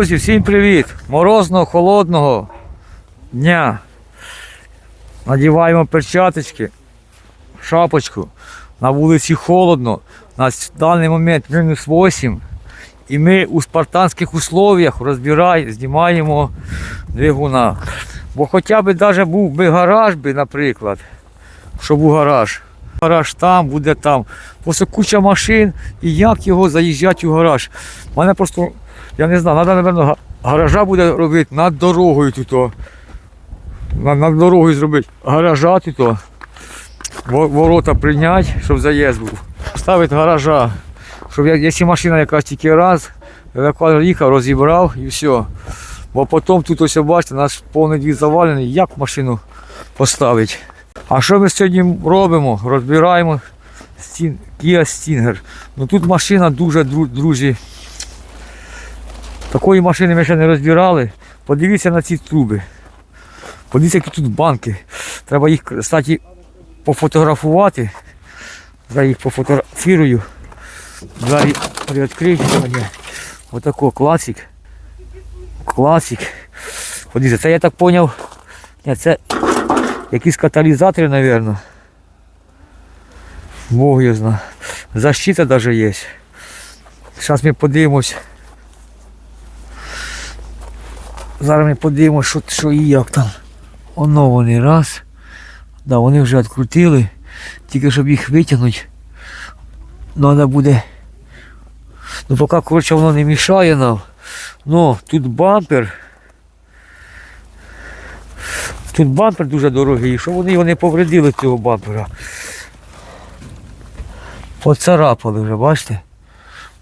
Друзі, всім привіт! Морозного, холодного дня. Надіваємо перчаточки, шапочку. На вулиці холодно. У в даний момент мінус 8. І ми у спартанських условиях розбираємо, знімаємо двигуна. Бо хоча б навіть був би гараж, наприклад, щоб був гараж. Гараж там, буде там. Просто куча машин і як його заїжджати у гараж. У мене просто я не знаю, треба, напевно, гаража буде робити над дорогою тут. Над, над дорогою зробити гаража тут. Ворота прийняти, щоб заїзд був. Ставити гаража. Щоб як- якщо машина якась тільки раз, евакуатор їхав, розібрав і все. Бо потім тут ось бачите, наш повний двір завалений, як машину поставити. А що ми сьогодні робимо? Розбираємо Kia Stinger. Ну тут машина дуже, дру- друзі, Такої машини ми ще не розбирали. Подивіться на ці труби. Подивіться, які тут банки. Треба їх, кстати, пофотографувати. Зараз їх пофотографірую. Двері приоткрию. Отако класик. Класик. Подивіться, це я так зрозумів. Це якісь каталізатори, мабуть. Бог його знає. Защита навіть є. Зараз ми подивимось. Зараз ми подивимося, що, що і як там. Оно вони раз. Да, вони вже відкрутили. Тільки щоб їх витягнути. Треба буде. Ну поки коротше воно не мішає нам. Ну, тут бампер. Тут бампер дуже дорогий, щоб вони його не повредили цього бампера. Поцарапали вже, бачите?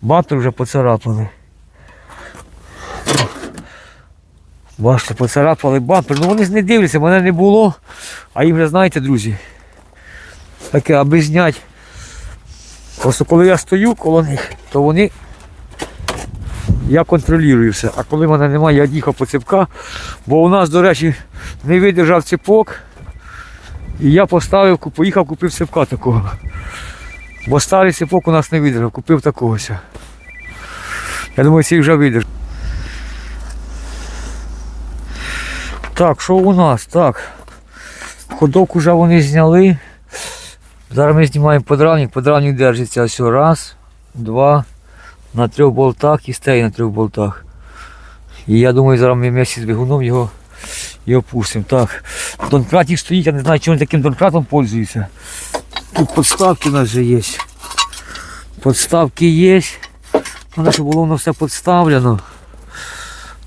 Бампер вже поцарапали. Бачите, поцарапали бампер. Ну вони ж не дивляться, мене не було. А їм вже знаєте, друзі. Таке, аби зняти. Просто коли я стою коло них, то вони. Я контролюю все. А коли мене немає, я їхав по цепка. Бо у нас, до речі, не видержав цепок. І я поставив, поїхав, купив цепка такого. Бо старий цепок у нас не видержав, купив такого. ся. Я думаю, цей вже видержав. Так, що у нас? Так. Ходок уже вони зняли. Зараз ми знімаємо подрамник. Подрамник держиться ось раз, два, на трьох болтах і стає на трьох болтах. І я думаю, зараз ми вместе з двигуном його і опустимо. Так. Донкратик стоїть, я не знаю, чому він таким донкратом пользується. Тут подставки у нас вже є. Подставки є. Треба, щоб було воно все подставлено.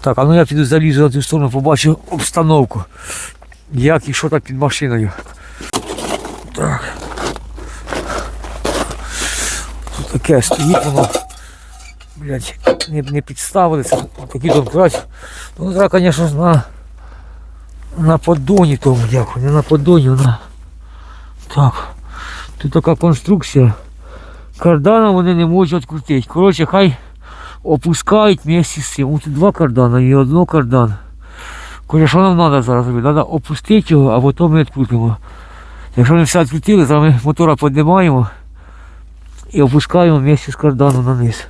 Так, а ну я піду залізу на ту сторону, побачу обстановку. Як і що там під машиною. Так. Тут таке стоїть воно. Блять, не, не підставили, це такі донкраті. Ну зараз, звісно, на, на поддоні тому дякую, не на поддоні, на. Так. Тут така конструкція. Кардана вони не можуть відкрутити. Коротше, хай опускають вместе з цим. Тут два кардана і одно кардан. Каже, що нам треба зараз робити? Треба опустити його, а потім ми відкрутимо. Якщо ми все відкрутили, зараз ми мотора піднімаємо і опускаємо вместе з карданом на низ.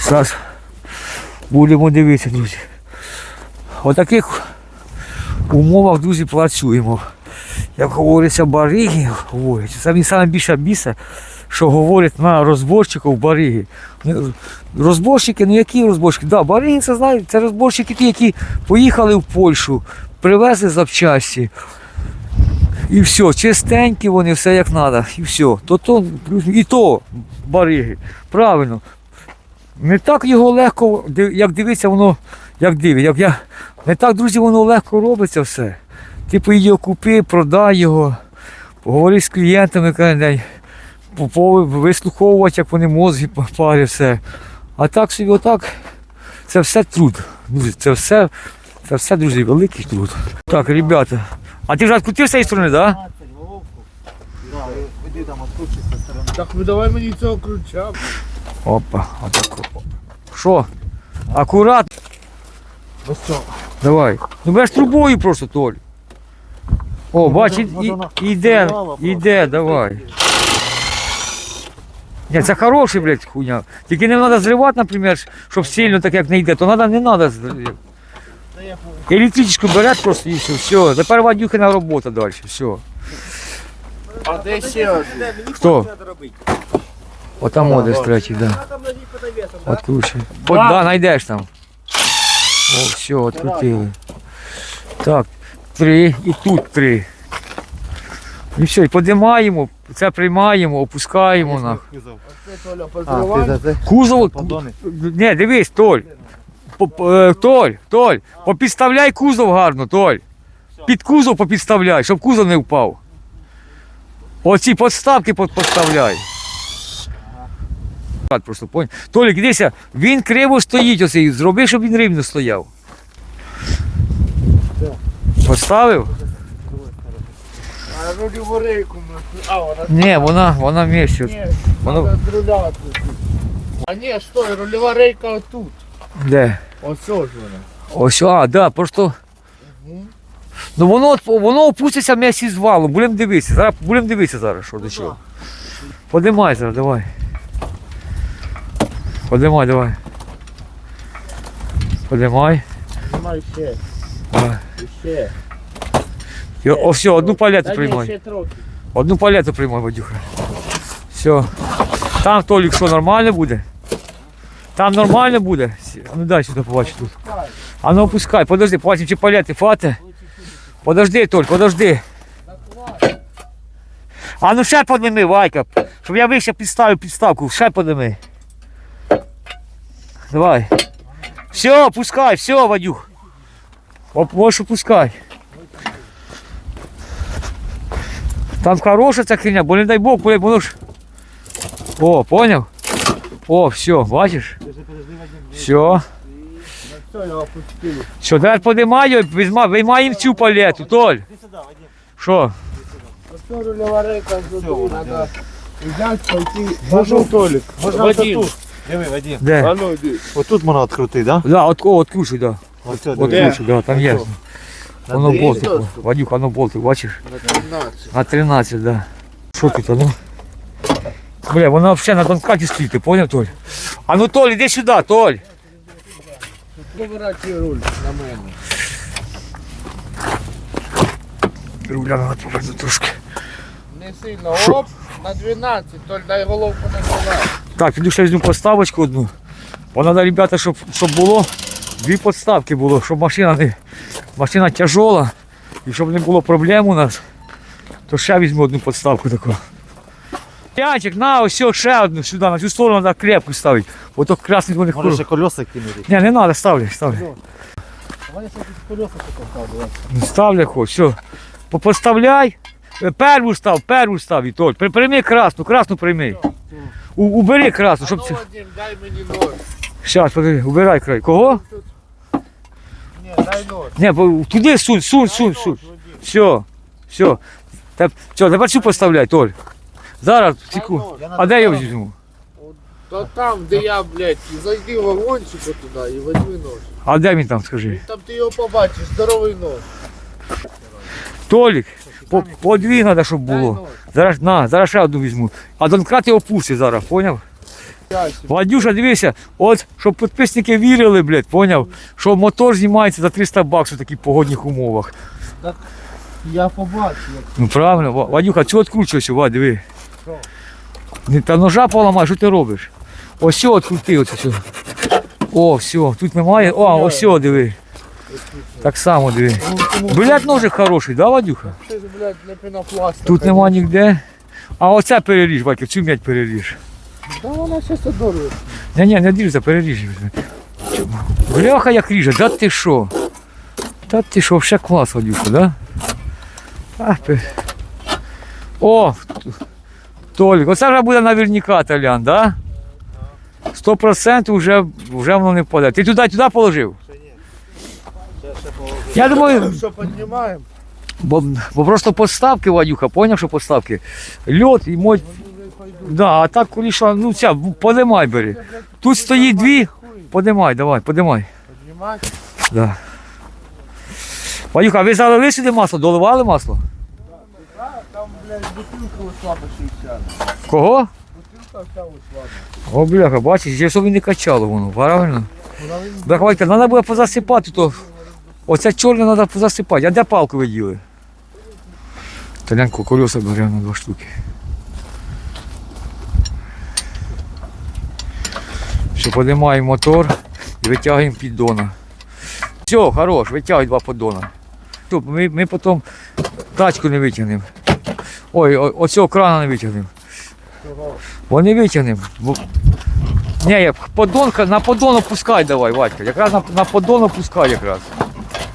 Зараз будемо дивитися, друзі. В таких умовах, друзі, працюємо. Як говориться, бариги, говорять, це більше біса, що говорять на розборщиків бариги. Розборщики, ну які розборщики? Да, бариги це знають, це розборщики ті, які поїхали в Польщу, привезли запчасті. І все, чистенькі вони, все як треба. І все. То, то, і то бариги. Правильно. Не так його легко, як дивиться, воно, як дивить. Як я, не так, друзі, воно легко робиться все. Ти поїдь його купи, продай його, поговори з клієнтами кожен день, вислуховувати, як вони мозги парять все. А так собі отак, це все труд. Друзі, це все, це все, друзі, великий труд. Так, ребята, а ти вже відкрутив з цієї сторони, так? Да? Так ну давай мені цього ключа. Опа, отако. Що? Акуратно. Ось що. Давай. Ну береш трубою просто, Толь. О, бач, і, може, іде, іде, давай. Ні, це хороший, блядь, хуйня. Тільки не треба зривати, наприклад, щоб сильно так як не йде, то треба, не треба. Понял. Електричку береш просто і все, все. Тепер Вадюхина робота далі, все. А де ще один? Хто? Отам одесь третій, да. Откручуй. От, да, знайдеш там. О, все, открутили. Так, три і тут три. І все, і подимаємо, це приймаємо, опускаємо нахуй. Це Толя. Кузов. Не, дивись, Толь. Е, Толь, Толь, попідставляй кузов гарно, Толь. Під кузов попідставляй, щоб кузов не впав. Оці подставки под- поставляй. Просто понял. Толік, дивися, він криво стоїть оцей, зроби, щоб він рівно стояв. Поставив? А ми. А, вона Ні, вона, вона місяць. Ні, Воно- з тут. А ні, стой, рульова рейка отут. Де? Ось ж вона. Ось, а, да, просто. Ну воно, воно опуститься м'ясі з валом. Будемо дивитися. Зараз будемо дивитися зараз, що до чого. Подимай зараз, давай. Подимай, давай. Подимай. Знімай ще. Давай. Ще. І, о, все, одну палету Та ні, приймай. ще трохи. Одну палету приймай, Вадюха. Все. Там Толік що нормально буде? Там нормально буде? Сі- А ну дай сюди побачу тут. А ну опускай, подожди, побачимо, чи палети хватить. Подожди, Толь, подожди. А ну ще подними, Вайка, щоб я вище підставив підставку, ще подними. Давай. Все, пускай, все, Вадюх. Оп, можеш опускай. Там хороша ця херня, бо не дай Бог, бо воно ж. О, поняв? О, все, бачиш? Все. Все. Що, тепер подимаю, візьма- виймаємо цю палету, Толь. Що? Рульова рейка. Треба взяти, пойти. Можна Толік. Можна отут. Диви, Вадим. Де? А ну. Отут можна відкрути, да? Да, от, откручуй, да. Ось це, От диви. ключик, да, там є. Воно болтик. о. Вадюх, воно болтик, бачиш? На 13. На 13, да. Що тут, а ну? Бля, вона взагалі на тонкаті стоїть, ти поняв, Толь? А ну, Толь, іди сюди, Толь. Повертай руль на мене. Руля надо повернути трошки. Не сильно. Що? Оп, на 12. Толь, дай головку на гола. Так, піду ще візьму поставочку одну. Бо треба, ребята, щоб, щоб було дві подставки було, щоб машина не машина тяжола і щоб не було проблем у нас, то ще візьму одну подставку таку. Янчик, на, ось ще одну сюди, на цю сторону треба крепку ставити. Бо то красний вони Може ще колеса кинути. Ні, не треба, ставлю, ставлю. Вони ще тут колеса. Ну, Ставлю хоч, все. Поставляй. Е, Перву став, перву став, Вітоль. При- Прийми красну, красну прийми. У- Убери красну, щоб ну, це. Дай мені нож. Щас, подивись, убирай край. Кого? Нож. Не, бо туди сунь, сунь, сунь, сунь. Все, все. Та, все, тепер цю поставляй, Толь. Зараз, секунду. А де я візьму? Та там, де я, блядь, зайди в вагончик туди і возьми нож. А де він там, скажи? Там ти його побачиш, здоровий нож. Толік, по, по дві треба, щоб було. Зараз, на, зараз ще одну візьму. А донкрат його пусти зараз, поняв? Владюша, дивися, от, щоб підписники вірили, блядь, поняв, що мотор знімається за 300 баксів в таких погодних умовах. Я побачив. Ну правильно, Вадюха, цього відкручуйся, Вадь, диви. Що? Та ножа поламай, що ти робиш? Ось все відкрути, оце все. О, все, тут немає. О, ось все, диви. Так само диви. Блядь, ножик хороший, да, Вадюха? Тут нема ніде. А оце переріж, Вадька, цю м'ять переріж. Та вона щас одорве. Ні, ні, не ріж, переріж. Бляха як ріже, да ти що? Та ти що, ще клас, Вадюха, да? А, О, Толік, оце вже буде наверняка Толян, да? Сто процентів вже, вже воно не впаде. Ти туди, туди положив? Я думаю, Що, піднімаємо? бо, бо просто подставки, Вадюха, поняв, що подставки. Льот і мой. Да, а так куліша, ну ця, подимай бери. Тут стоїть дві. Подимай, давай, подимай. Піднімати? Да. Вадюха, а ви залили сюди масло, доливали масло? Там, блядь, бутилка по 60. Кого? Бутилка ось ладно. О, бляха, бачиш, якщо б не качало воно, правильно? Бляха, Вадька, треба буде позасипати, то оце чорне треба позасипати. А де палку ви діли? Толянку колеса беремо на два штуки. Що подимаємо мотор і витягуємо піддона. Все, хорош, витягуй два поддона. Ми, ми потім тачку не витягнемо. Ой, о- оцього крана не витягнемо. Бо не витягнемо. Ні, я поддон, на поддон опускай давай, Вадька. Якраз на, на поддон опускай якраз.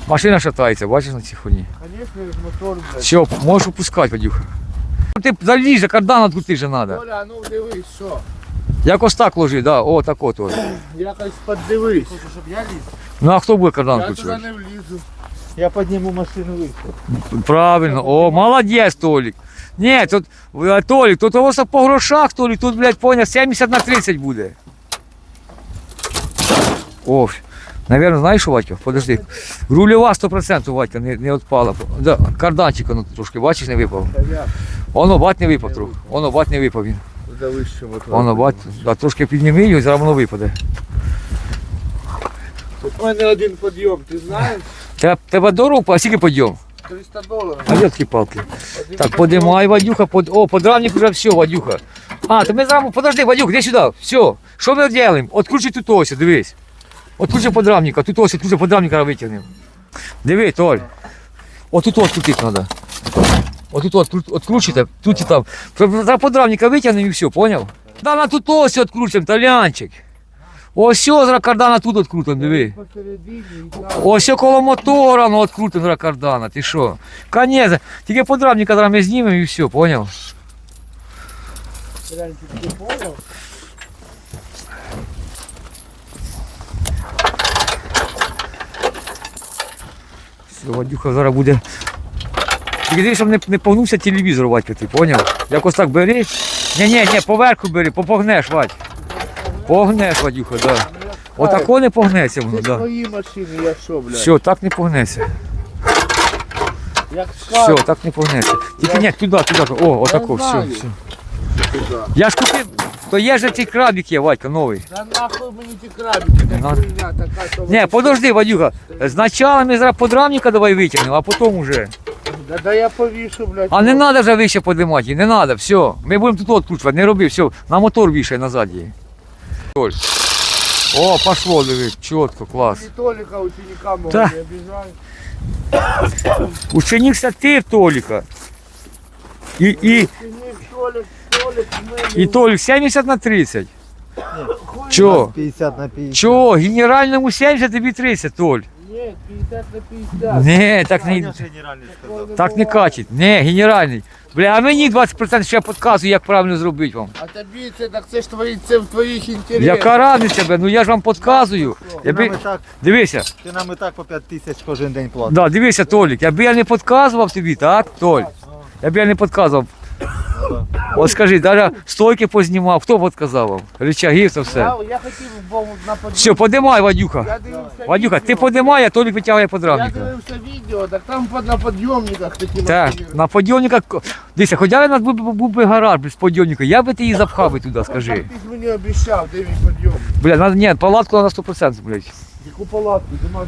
Машина шатається, бачиш на цій хуйні. Конечно, мотор, блядь. Все, можеш опускати, Вадюха. Ти залізь, кардан открути же треба. Коля, ну дивись, що? Якось так ложи, да, о, так от. от. Якось подивись. щоб я ліз? Ну а хто буде кардан Я туди не влізу. Я підніму машину вище. Правильно, о, молодець, Толік. Ні, тут, е, Толік, тут ось по грошах, Толік, тут, блядь, поняв, 70 на 30 буде. О, наверное, знаєш що, Ватька? Подожди. Рульова 100% Ватька не, не відпала. Да, карданчик воно трошки, бачиш, не випав. Та я. Воно бать не випав трохи. Воно бать не випав він. Воно бать, да, трошки підніми його і зараз воно випаде. У мене один підйом, ти знаєш? Тебе, тебе дорого, а скільки подйом? 300 доларів. А такі палки? Один Так, підйом. подимай, Вадюха, под... о, подрамник уже все, Вадюха. А, то ми зараз, подожди, Вадюх, іди сюди, все. Що ми робимо? Откручуй тут ось, дивись. Откручуй подрамника, тут ось, откручуй подрамника витягнемо. Диви, Толь. Отут ось крутити треба. Отут от откручуйте, тут і там. За подрамника витягнемо і все, поняв? Да, на тут ось откручуємо, Толянчик. Ось все, зараз кардана тут открутимо, диви. Ось коло мотора, ну открутим зараз кардана, ти що? Конечно, тільки подрамника зараз ми знімемо і все? Понял? Все, Вадюха зараз буде. Тільки дивись, щоб не, не погнувся телевізор, Вадька, ти поняв? Якось так бери. Ні, ні, ні, поверху бери, попогнеш, Вадь. Погнеш, Вадюха, да. Отако не погнеться воно, Це да. твої машини, я що, блядь? Все, так не погнеться. Як Все, так не погнеться. Тільки ні, туди, туди. О, отако, все, знаю. все. туди. Я ж купив, то є же цей крабик є, Вадька, новий. Да нахуй мені ті крабики, Не та надо. хуйня така, що... Не, подожди, Вадюха. Спочатку ми зараз подрамника давай витягнемо, а потім уже. Да, да я повішу, блядь. А не треба вже вище піднімати, не треба, все. Ми будемо тут відкручувати, не роби, все. На мотор вішай назад її. О, пошло, диви, чітко, клас. І Толіка ученика мого Та. не обіжай. Ученик це ти, Толіка. І, і, Ученик Толік, Толік, мене. і Толік 70 на 30. Хуй, Чо? 50 на 50. Чо? Генеральному 70, тобі 30, Толь. Ні, 50 на 50. Не, так не, генеральний сказав. так не катить. Не, генеральний. Бля, а мені 20% ще підказує, як правильно зробити вам. А тобі це, так це ж твої, це в твоїх інтересах. Яка разниця, бля, ну я ж вам підказую. Ти Я нам, би... і так, Дивися, ти нам і так по 5 тисяч кожен день платиш. да, дивися, Толік, якби я не підказував тобі, так, Толь? Якби я не підказував. От скажи, даже стойки познімав, хто підказав вам? Рычаги, це все. Я, я хотів бо, на подйом. Все, подимай, Вадюха. Я дивився Вадюха, ти відео. подимай, а Толік витягує Я подрамника. дивився відео, так там под- на підйомниках такі Так, машини. на подйомниках. Дивися, хоча у нас був, був, би гараж без подйомника, я би ти її запхав би туди, скажи. Ти ж мені обіцяв, де мій підйом. Бля, надо, ні, палатку на 100%, блядь. Яку палатку, зима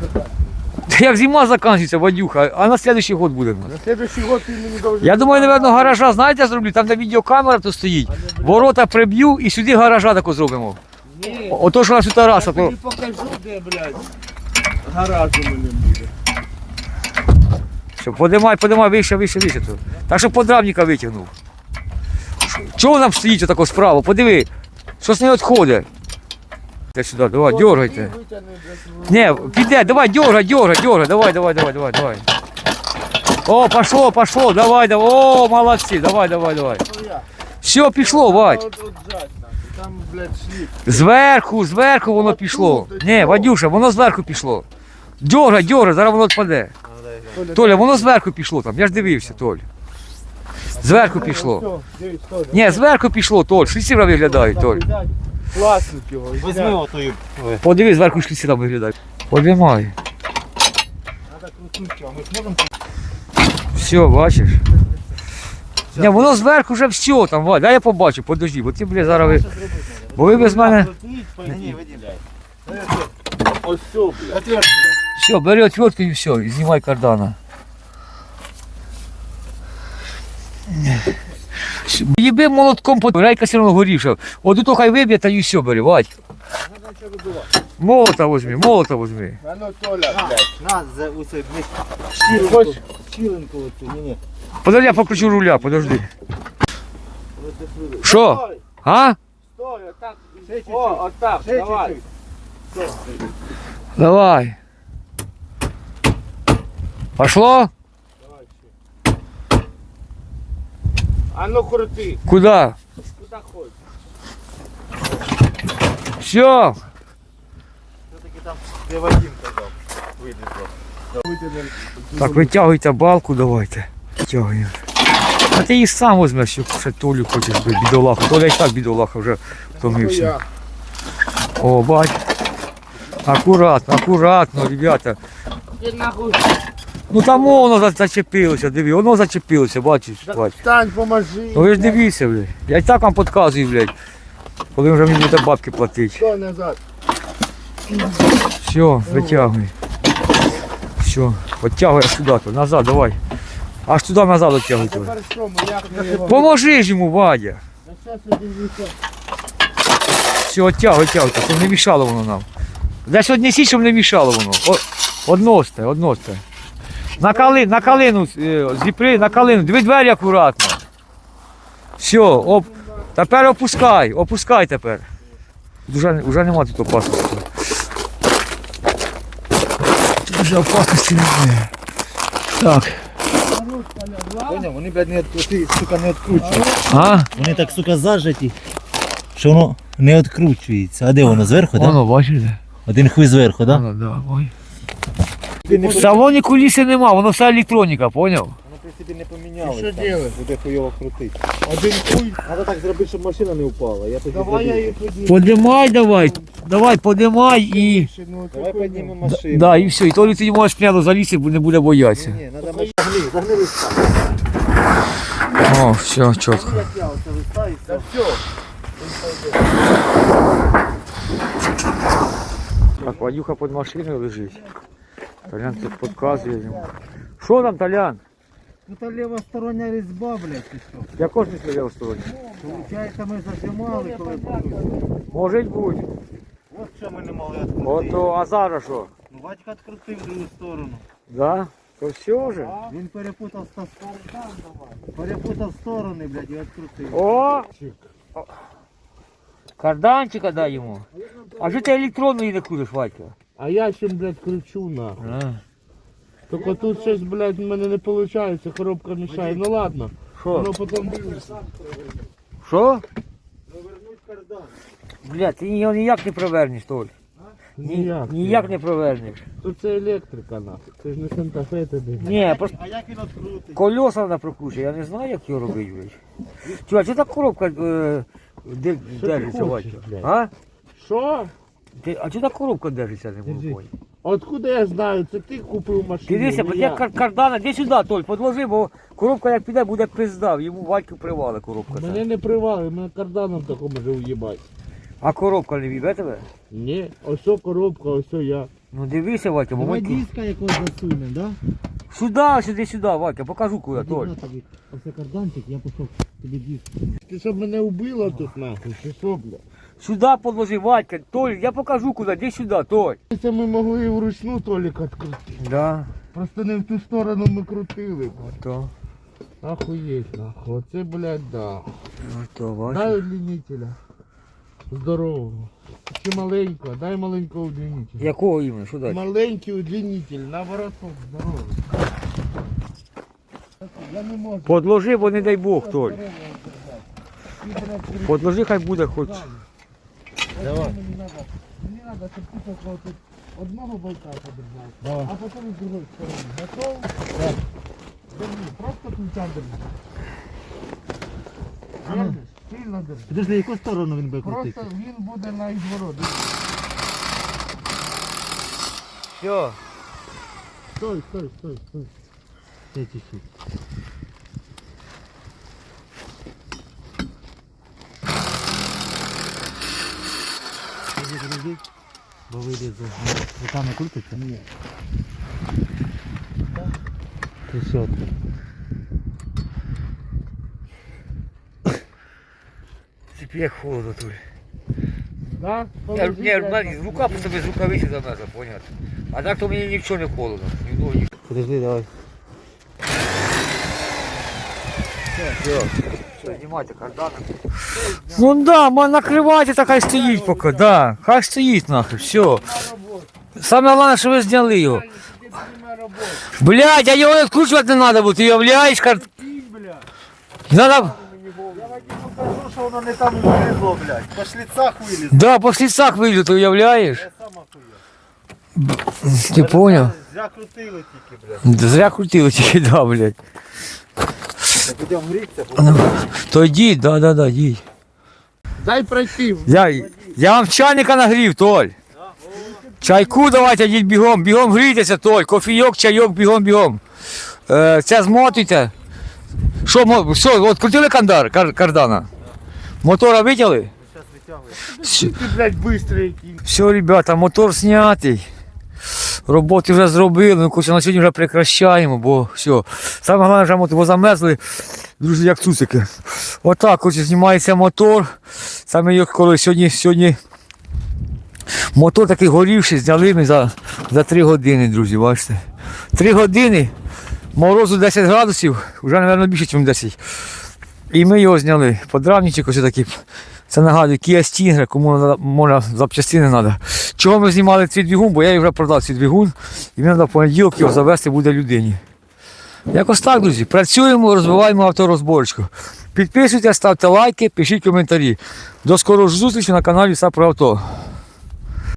така. Як зима закінчиться, Вадюха, а на следующий год буде. в нас. На следующий год ти мені должен... Я думаю, напевно, гаража, знаєте, зроблю, там де відеокамера то стоїть. Ворота приб'ю і сюди гаража тако зробимо. Ні, Ото що на всю Тараса. я То... тобі покажу, де, блядь, гараж у мене буде. Що, подимай, подимай, вище, вище, вище. То. Так що подрамника витягнув. Чого там стоїть отако справа? Подиви, щось не відходить. Ти сюди, давай, дергайте. Не, піде, давай, дергай, дергай, дергай, давай, давай, давай, давай, давай. О, пошло, пошло, давай, давай, о, молодці, давай, давай, давай. Все, пішло, Вадь. Там, блядь, шліп. Зверху, зверху воно пішло. Ні, Вадюша, воно зверху пішло. Дьоргай, дьоргай, зараз воно відпаде. Толя, воно зверху пішло там, я ж дивився, Толь. Зверху пішло. Ні, зверху пішло, Толь, шліцера виглядають, Толь. Класник його. Візьми отою. Подивись, зверху крутити його. Ми зможемо Все, бачиш. Ні, воно зверху вже все там, Вадь, дай я побачу, подожди, бо ти, бля, зараз ви. Бо ви без мене. Ось. Все, бери отвертку і все, і знімай кардана. Їби молотком рейка все одно горівша. От тут хай виб'є, та і все бери, Вадь. Молота возьми, молота возьми. А ну, Толя, блядь. На, за усе, Хочеш? щілинку оцю, ні, ні. Подожди, я покручу руля, подожди. Що? Стой, А? стой, отак. О, отак, давай. Давай. Пошло? Давай ще. А ну крути. Куда? Куди хочеш. Все. Все-таки там, де Вадим казав, вилізло. Витягнемо. Так, витягуйте балку, давайте. Витягуємо. А ти її сам візьмеш, що ще Толю хочеш би, бідолаха. Толя і так бідолаха вже втомився. О, бач. Акуратно, акуратно, ребята. Ти нахуй. Ну там воно зачепилося, диви, воно зачепилося, бачиш, бач. Встань, поможи. Ну ви ж дивіться, блядь. Я і так вам підказую, блядь. Коли вже мені буде бабки платити. Стой назад. Все, витягуй. Все, відтягуй аж туди, то, назад, давай. Аж туди назад відтягуй. тебе. Тепер що, ми як ми його? Поможи ж йому, Вадя. Та щас один висок. Все, відтягуй, відтягуй, щоб не мішало воно нам. Десь однесіть, щоб не мішало воно. О, односте, односте. На, кали, на калину е, зіпри, на калину. Дві двері акуратно. Все, оп. Тепер опускай, опускай тепер. Уже, уже нема тут опасності. Тут Вже опасності немає. Так. Поняв, вони, блядь, не, ти, сука, не відкручують. А? Вони так, сука, зажаті, що воно не відкручується. А де воно? Зверху, так? Воно, бачите? Один хуй зверху, так? Воно, да, ой. В салоні куліси нема, воно все електроніка, поняв? Воно, в принципі, не помінялося. що делать? Буде хуйово крутити. Один хуй. Треба так зробити, щоб машина не впала. Я тоді Давай я її підніму. Подимай давай, давай, подимай і. Ну, Давай піднімемо ну. машину. Да, і все, і тоді ти можеш прямо залізти, бо не буде боятися. Ні, треба машину. Загни, загни листа. О, все, чітко. Та все. все. Так, Вадюха під машиною лежить. Толян тут підказує йому. Що там, Толян? Ну та лівостороння різьба, блядь, що? Я кожен стріляв стороні. Получається, ми зажимали, коли були. Може бути. От що ми не могли відкрутити. Ото, а зараз що? Ну, батько відкрутив в другу сторону. Да? То все вже? Він перепутав ста- перепутав сторони, блядь, і відкрутив. О! О. Карданчика дай йому. А що ти електронної не крутиш, Вадька? А я чим, блядь, кручу нахуй. А. Тільки тут щось, блядь, в мене не виходить, коробка мішає. Ну ладно, Що? воно потім дивиться. Що? Бля, ти його ніяк не провернеш, Толь. Ні- Ніяк. Ніяк не провернеш. Тут це електрика нахуй. Це ж не Санта-Фе тобі. Ні, просто А як він відкрутить? колеса треба прокручувати, я не знаю, як його робити, блядь. Чувак, що та коробка е, де, Що ти держиться, хочеш, Вадька? блядь? А? Що? Ти, а чого та коробка держиться, не Держи. поняти? Откуда я знаю? Це ти купив машину. Дивися, не я. я кар- кардана, іди сюди, Толь, подложи, бо коробка як піде, буде пизда, йому Вадьку привали коробка. ця. Мене не привали, мене карданом такому може уїбати. А коробка не вібе тебе? Ні, ось о коробка, ось о я. Ну дивися, Вадька, бо Давай ми... диска якогось засунемо, да? Сюди, сюди, сюди, Вадька, покажу куди, Толь. тобі. Оце карданчик, я пішов тобі диск. Ти щоб мене убило тут нахуй, що, бля? Сюди подложи, Вадька, Толь, я покажу куди, іди сюди, Толь. Це ми могли і вручну Толік відкрутити. Да, Просто не в ту сторону ми крутили. то, Охуєть нахуй. Оце, блядь, да. то, бачиш. Дай удлинителя. Здорового. Чи маленького, дай маленького удлинителя. Якого іменно, що далі? Маленький удлинитель, на вороток, здоровий. Я не можу. Подложи, бо не дай Бог, Толь. Подложи, хай буде хоч. Давай. Мені надо, надо, щоб ти такого тут одного болта подержав, Давай. а потім з другої сторони. Готов? Так. Держи, просто ключом держи. Держиш, сильно держи. Підожди, яку сторону він буде крутити? Просто він буде на ізворот. Все. Стой, стой, стой, стой. Ще чуть-чуть. Бо вилізу. Руками крутиться? Ні. Трясет. Тепер як холодно тут. Да? Я, ні, в мене рука просто без рукавиці замерзла, понятно. А так то мені нічого не холодно. Ні в ноги. Подожди, давай. Все, знімайте карданом. Ну да, man накривайте, так хай стоїть поки, да. Хай стоїть нахуй, все. Саме головне, що ви зняли його. Блядь, а його відкручувати не треба, бо ти уявляєш, кар... Надо... Я Вадиму кажу, що воно не там вилізло, блядь. По шліцах вилізло. Да, по слідцах вийду, ти уявляєш? Я сам охуєв. Ти поняв? Зря крутили тільки, блядь. Зря крутили тільки, да, блядь. Ну, То йдіть, да, да, да, йдіть. Дай пройти. Я, я вам чайника нагрів, Толь. Чайку давайте, йдіть бігом, бігом грійтеся, Толь. Кофійок, чайок, бігом, бігом. Е, це змотуйте. Що, мо- все, от крутили кандар, кар, кардана? Мотора витягли? Все, Ти, блядь, быстрый все, ребята, мотор знятий. Роботи вже зробили, ну коротше, на сьогодні вже прекращаємо, бо все. Саме головне, вже мотор, бо замерзли, друзі, як цуцики. Отак, коротше, знімається мотор. Саме його коли сьогодні, сьогодні мотор такий горівший, зняли ми за, за 3 години, друзі, бачите. 3 години, морозу 10 градусів, вже, мабуть, більше, ніж 10. І ми його зняли. Подрамничок ось такий. Це нагадую, Kia Stinger, кому може запчастини треба. Чого ми знімали цей двигун, бо я вже продав цей двигун, і мені треба в понеділок його завести буде людині. Якось так, друзі. Працюємо, розвиваємо авторозборочку. Підписуйтесь, ставте лайки, пишіть коментарі. До скорої зустрічі на каналі Все про авто.